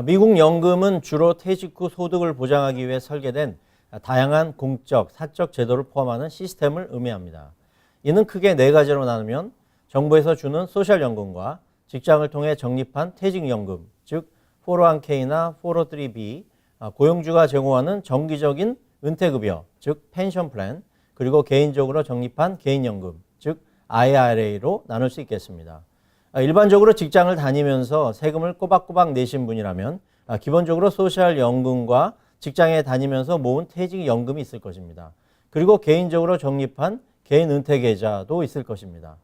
아, 미국 연금은 주로 퇴직 후 소득을 보장하기 위해 설계된 다양한 공적, 사적 제도를 포함하는 시스템을 의미합니다. 이는 크게 네 가지로 나누면 정부에서 주는 소셜연금과 직장을 통해 적립한 퇴직연금, 즉 401k나 403b, 아, 고용주가 제공하는 정기적인 은퇴급여, 즉 펜션 플랜, 그리고 개인적으로 적립한 개인연금, 즉 IRA로 나눌 수 있겠습니다. 아, 일반적으로 직장을 다니면서 세금을 꼬박꼬박 내신 분이라면 아, 기본적으로 소셜연금과 직장에 다니면서 모은 퇴직연금이 있을 것입니다. 그리고 개인적으로 적립한 개인 은퇴계좌도 있을 것입니다.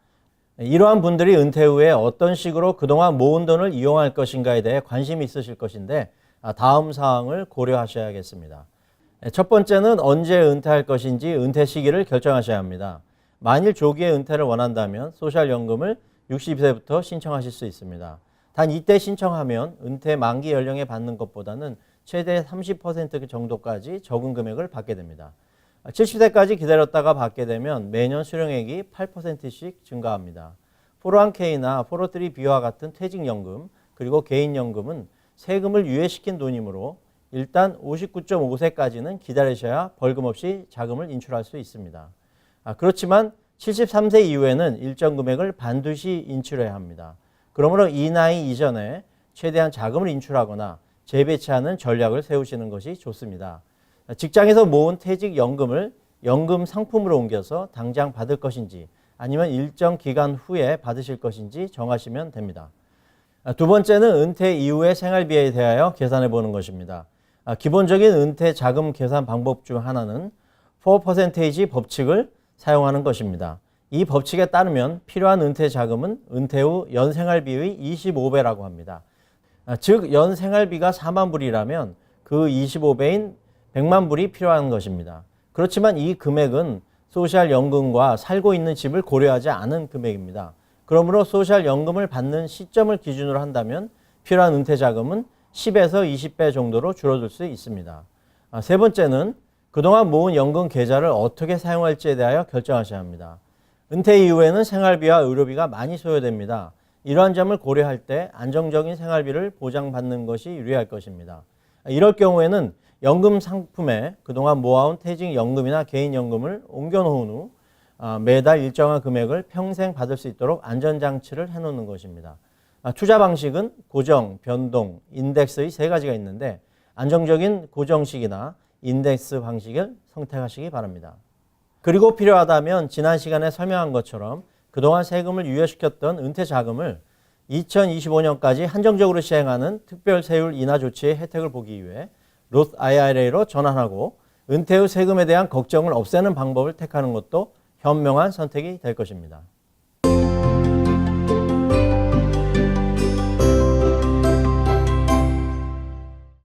이러한 분들이 은퇴 후에 어떤 식으로 그동안 모은 돈을 이용할 것인가에 대해 관심이 있으실 것인데 아, 다음 사항을 고려하셔야겠습니다. 첫 번째는 언제 은퇴할 것인지 은퇴 시기를 결정하셔야 합니다. 만일 조기에 은퇴를 원한다면 소셜연금을 60세부터 신청하실 수 있습니다. 단 이때 신청하면 은퇴 만기 연령에 받는 것보다는 최대 30% 정도까지 적은 금액을 받게 됩니다. 70세까지 기다렸다가 받게 되면 매년 수령액이 8%씩 증가합니다. 401k나 403b와 같은 퇴직연금 그리고 개인연금은 세금을 유예시킨 돈이므로 일단 59.5세까지는 기다리셔야 벌금 없이 자금을 인출할 수 있습니다. 아, 그렇지만 73세 이후에는 일정 금액을 반드시 인출해야 합니다. 그러므로 이 나이 이전에 최대한 자금을 인출하거나 재배치하는 전략을 세우시는 것이 좋습니다. 직장에서 모은 퇴직연금을 연금 상품으로 옮겨서 당장 받을 것인지 아니면 일정 기간 후에 받으실 것인지 정하시면 됩니다. 아, 두 번째는 은퇴 이후의 생활비에 대하여 계산해 보는 것입니다. 아, 기본적인 은퇴 자금 계산 방법 중 하나는 4% 법칙을 사용하는 것입니다. 이 법칙에 따르면 필요한 은퇴 자금은 은퇴 후 연생활비의 25배라고 합니다. 아, 즉 연생활비가 4만 불이라면 그 25배인 100만 불이 필요한 것입니다. 그렇지만 이 금액은 소셜 연금과 살고 있는 집을 고려하지 않은 금액입니다. 그러므로 소셜 연금을 받는 시점을 기준으로 한다면 필요한 은퇴 자금은 10에서 20배 정도로 줄어들 수 있습니다. 아, 세 번째는 그동안 모은 연금 계좌를 어떻게 사용할지에 대하여 결정하셔야 합니다. 은퇴 이후에는 생활비와 의료비가 많이 소요됩니다. 이러한 점을 고려할 때 안정적인 생활비를 보장받는 것이 유리할 것입니다. 이럴 경우에는 연금 상품에 그동안 모아온 퇴직연금이나 개인연금을 옮겨놓은 후 아, 매달 일정한 금액을 평생 받을 수 있도록 안전장치를 해놓는 것입니다. 아, 투자 방식은 고정, 변동, 인덱스의 세 가지가 있는데 안정적인 고정식이나 인덱스 방식을 선택하시기 바랍니다. 그리고 필요하다면 지난 시간에 설명한 것처럼 그동안 세금을 유예시켰던 은퇴 자금을 2025년까지 한정적으로 시행하는 특별 세율 인하 조치의 혜택을 보기 위해 로스 IRA로 전환하고 은퇴 후 세금에 대한 걱정을 없애는 방법을 택하는 것도 현명한 선택이 될 것입니다.